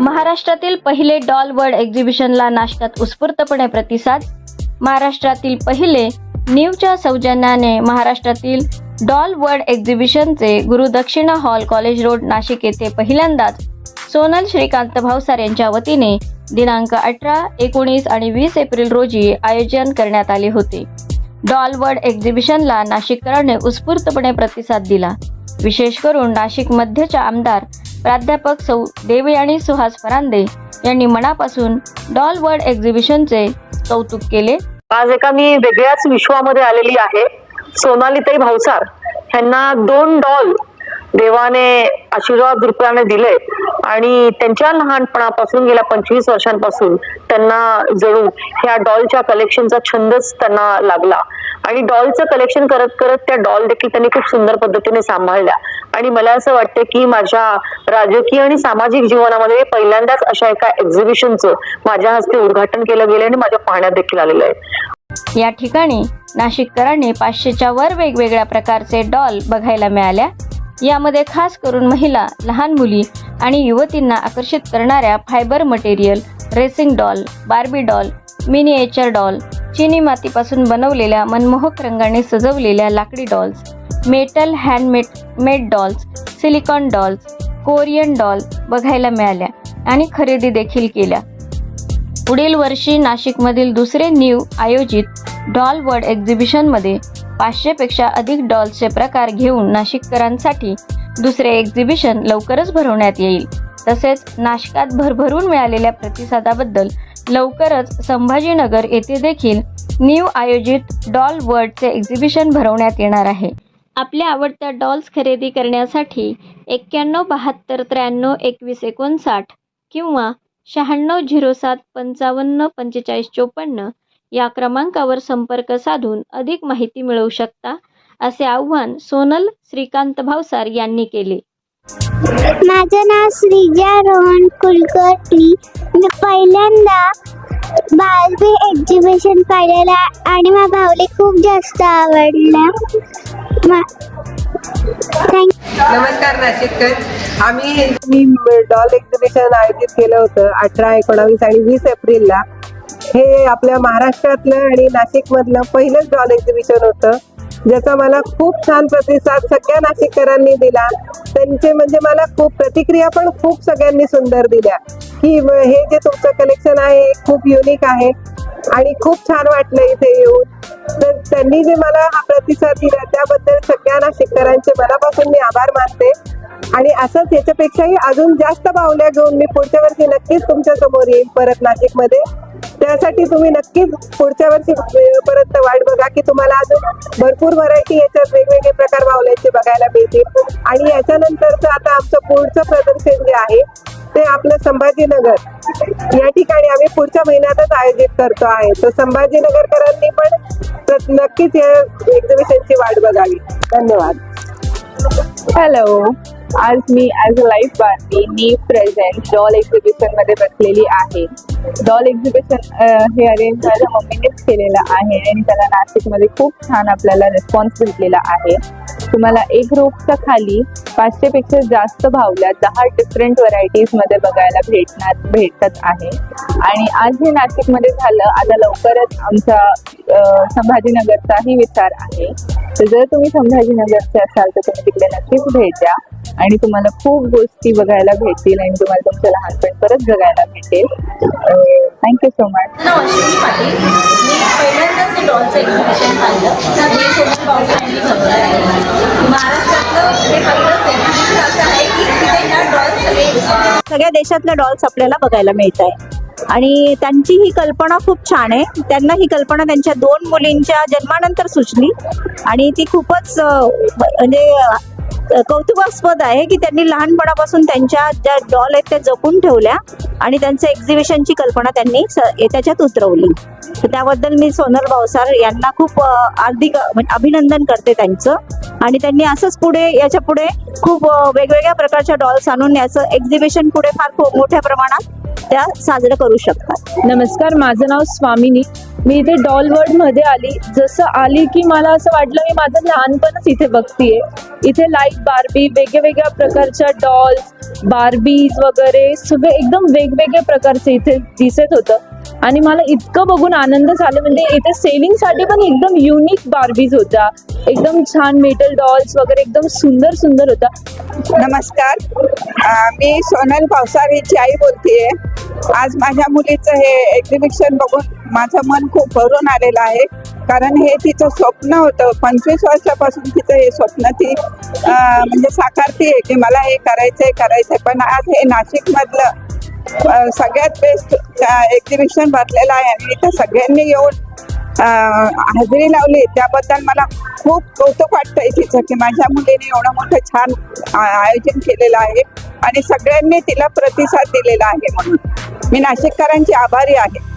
महाराष्ट्रातील पहिले doll world एक्झिबिशनला नाशकात उत्स्फूर्तपणे प्रतिसाद. महाराष्ट्रातील पहिले न्यूच्या सौजन्याने महाराष्ट्रातील doll world एक्झिबिशनचे Gurudakshina hall college road Nashik येथे पहिल्यांदाच सोनल श्रीकांत भावसार यांच्या वतीने दिनांक अठरा एकोणीस आणि वीस एप्रिल रोजी आयोजन करण्यात आले होते. डॉल वर्ल्ड एक्झिबिशनला नाशिककरांनी उत्स्फूर्तपणे प्रतिसाद दिला. विशेष करून नाशिक मध्यच्या आमदार प्राध्यापक सौ आणि सुहास फरांदे यांनी मनापासून डॉल वर्ल्ड एक्झिबिशनचे कौतुक केले. आज एका मी वेगळ्याच विश्वामध्ये आलेली आहे सोनालीताई भावसार ह्यांना दोन डॉल देवाने आशीर्वाद रूपाने दिले आणि त्यांच्या लहानपणापासून गेल्या पंचवीस वर्षांपासून त्यांना जणू ह्या डॉलच्या कलेक्शनचा छंदच त्यांना लागला. आणि डॉलचं कलेक्शन करत करत त्या डॉल देखील त्यांनी खूप सुंदर पद्धतीने सांभाळल्या. आणि मला असं वाटतं की माझ्या राजकीय आणि सामाजिक जीवनामध्ये पहिल्यांदाच अशा एका एक्झिबिशनचं माझ्या हस्ते उद्घाटन केलं गेलं आणि माझ्या पाहण्यात देखील आलेलं आहे. या ठिकाणी नाशिककरांनी पाचशेच्या वर वेगवेगळ्या प्रकारचे डॉल बघायला मिळाल्या. यामध्ये खास करून महिला लहान मुली आणि युवतींना आकर्षित करणाऱ्या fibre material racing doll Barbie doll miniature doll चिनी मातीपासून बनवलेल्या मनमोहक रंगाने सजवलेल्या लाकडी dolls metal handmade made dolls silicone dolls Korean doll बघायला मिळाल्या आणि खरेदी देखील केल्या. पुढील वर्षी नाशिकमधील दुसरे न्यू आयोजित डॉल वर्ल्ड एक्झिबिशनमध्ये पाचशेपेक्षा अधिक डॉल्सचे प्रकार घेऊन नाशिककरांसाठी दुसरे एक्झिबिशन लवकरच भरवण्यात येईल. तसेच नाशकात भरभरून मिळालेल्या प्रतिसादाबद्दल लवकरच संभाजीनगर येथे देखील न्यू आयोजित डॉल वर्ल्डचे एक्झिबिशन भरवण्यात येणार आहे. आपल्या आवडत्या डॉल्स खरेदी करण्यासाठी एक्क्याण्णव बहात्तर त्र्याण्णव एकवीस एकोणसाठ किंवा शहाण्णव झिरो सात पंचावन्न पंचेचाळीस चोपन्न या क्रमांकावर संपर्क साधून अधिक माहिती मिळवू शकता असे आव्हान सोनल श्रीकांत भावसार यांनी केले. माझं नाव श्रीजा रोहन कुलकर्णी. मी पहिल्यांदा बालबी एक्झिबिशन पाहिलेला आणि माझ्या भाऊला खूप जास्त आवडला नमस्कार नाशिककर आम्ही मी डॉल एक्झिबिशन आयोजित केलं होतं अठरा एकोणावीस आणि वीस एप्रिलला. हे आपल्या महाराष्ट्रातलं आणि नाशिकमधलं पहिलंच डॉल एक्झिबिशन होतं ज्याचा मला खूप छान प्रतिसाद सगळ्या नाशिककरांनी दिला. त्यांचे म्हणजे मला खूप प्रतिक्रिया पण खूप सगळ्यांनी सुंदर दिल्या. की हे जे तुमचं कलेक्शन आहे हे खूप युनिक आहे आणि खूप छान वाटलं इथे येऊन. तर त्यांनी जे मला हा प्रतिसाद दिला त्याबद्दल सगळ्या नाशिककरांचे मनापासून मी आभार मानते. आणि असंच याच्यापेक्षाही अजून जास्त बाहुल्या घेऊन मी पुढच्या वर्षी नक्कीच तुमच्यासमोर येईल परत नाशिकमध्ये. त्यासाठी तुम्ही नक्कीच पुढच्या वर्षी पर्यंत वाट बघा की तुम्हाला अजून भरपूर व्हरायटी याच्यात वेगवेगळे प्रकार बाहुल्यांचे बघायला मिळतील. आणि याच्यानंतरचं आता आमचं पुढचं प्रदर्शन जे आहे ते आपलं संभाजीनगर. या ठिकाणी आम्ही पुढच्या महिन्यातच आयोजित करतो आहे. तर संभाजीनगरकरांनी पण नक्कीच या एक्झिबिशनची वाट बघावी. धन्यवाद. हॅलो आज मी ॲज अ लाईफ बार्बी मी प्रेझेंट डॉल एक्झिबिशनमध्ये बसलेली आहे. डॉल एक्झिबिशन हे अरेंज माझ्या मम्मीनेच केलेलं आहे आणि त्याला नाशिकमध्ये खूप छान आपल्याला रिस्पॉन्स भेटलेला आहे. तुम्हाला एक रोपचा खाली पाचशेपेक्षा जास्त भावल्या दहा डिफरंट व्हरायटीजमध्ये बघायला भेटणार भेटत आहे. आणि आज हे नाशिकमध्ये झालं. आता लवकरच आमचा संभाजीनगरचाही विचार आहे. तर जर तुम्ही संभाजीनगरचे असाल तर तुम्ही तिकडे नक्कीच भेट द्या. आणि तुम्हाला खूप गोष्टी बघायला भेटतील आणि तुम्हाला तुमचं लहानपण परत जगायला भेटेल. थँक्यू सो मच नाव अश्विनी पाटील मी पहिल्यांदाच हे डॉलचं एक्झिबिशन पाहिलं. मी सोनल भाऊसाहेबांनी भरवलं आहे. महाराष्ट्रातलं हे पहिलंच एक्झिबिशन असं आहे की तिथे ह्या डॉल सगळे अं, सगळ्या देशातल्या डॉल्स आपल्याला बघायला मिळत आहे आणि त्यांची ही कल्पना खूप छान आहे. त्यांना ही कल्पना त्यांच्या दोन मुलींच्या जन्मानंतर सुचली. आणि ती खूपच म्हणजे कौतुकास्पद आहे की त्यांनी लहानपणापासून त्यांच्या ज्या डॉल आहेत त्या जपून ठेवल्या आणि त्यांचं एक्झिबिशनची कल्पना त्यांनी त्याच्यात उतरवली. तर त्याबद्दल मी सोनल भावसार यांना खूप हार्दिक अभिनंदन करते त्यांचं. आणि त्यांनी असंच पुढे याच्यापुढे खूप वेगवेगळ्या प्रकारच्या डॉल्स आणून याचं एक्झिबिशन पुढे फार खूप मोठ्या प्रमाणात त्या साजरं करू शकतात. नमस्कार माझं नाव स्वामिनी. मी इथे डॉल वर्ल्डमध्ये आली. जसं आली की मला असं वाटलं मी माझं लहानपणच इथे बघतीये. इथे लाइट बार्बी वेगवेगळ्या प्रकारच्या डॉल्स बार्बीज वगैरे सगळे एकदम वेगवेगळ्या प्रकारचे इथे दिसत होतं. आणि मला इतकं बघून आनंद झाला. म्हणजे इथे सेलिंगसाठी पण एकदम युनिक बार्बीज होत्या. एकदम छान मेटल डॉल्स वगैरे एकदम सुंदर सुंदर होता नमस्कार. मी सोनल पावसार हिची आई बोलतेय. आज माझ्या मुलीचं हे एक्झिबिशन बघून माझं मन खूप भरून आलेलं आहे. कारण हे तिचं स्वप्न होतं. पंचवीस वर्षापासून तिचं हे स्वप्न ती म्हणजे साकारतीये की मला हे करायचंय करायचंय. पण आज हे नाशिकमधलं सगळ्यात बेस्ट एक्झिबिशन भरलेलं आहे. आणि इथं सगळ्यांनी येऊन हजेरी लावली. त्याबद्दल मला खूप कौतुक वाटतंय तिचं की माझ्या मुलीने एवढं मोठं छान आयोजन केलेलं आहे. आणि सगळ्यांनी तिला प्रतिसाद दिलेला आहे म्हणून. मी नाशिककरांची आभारी आहे.